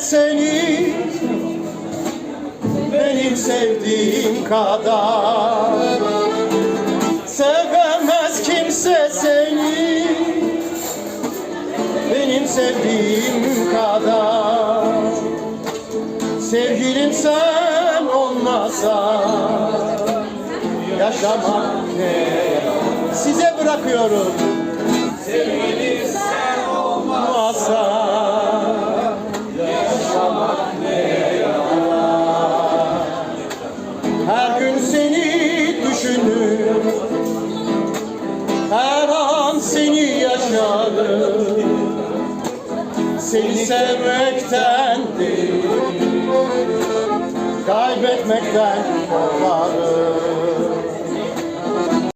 seni benim sevdiğim kadar Sevemez kimse seni benim sevdiğim kadar Sevgilim sen olmasan yaşamak ne? Size bırakıyorum. Her an seni yaşarım. Seni sevmekten kaybetmekten korkarım.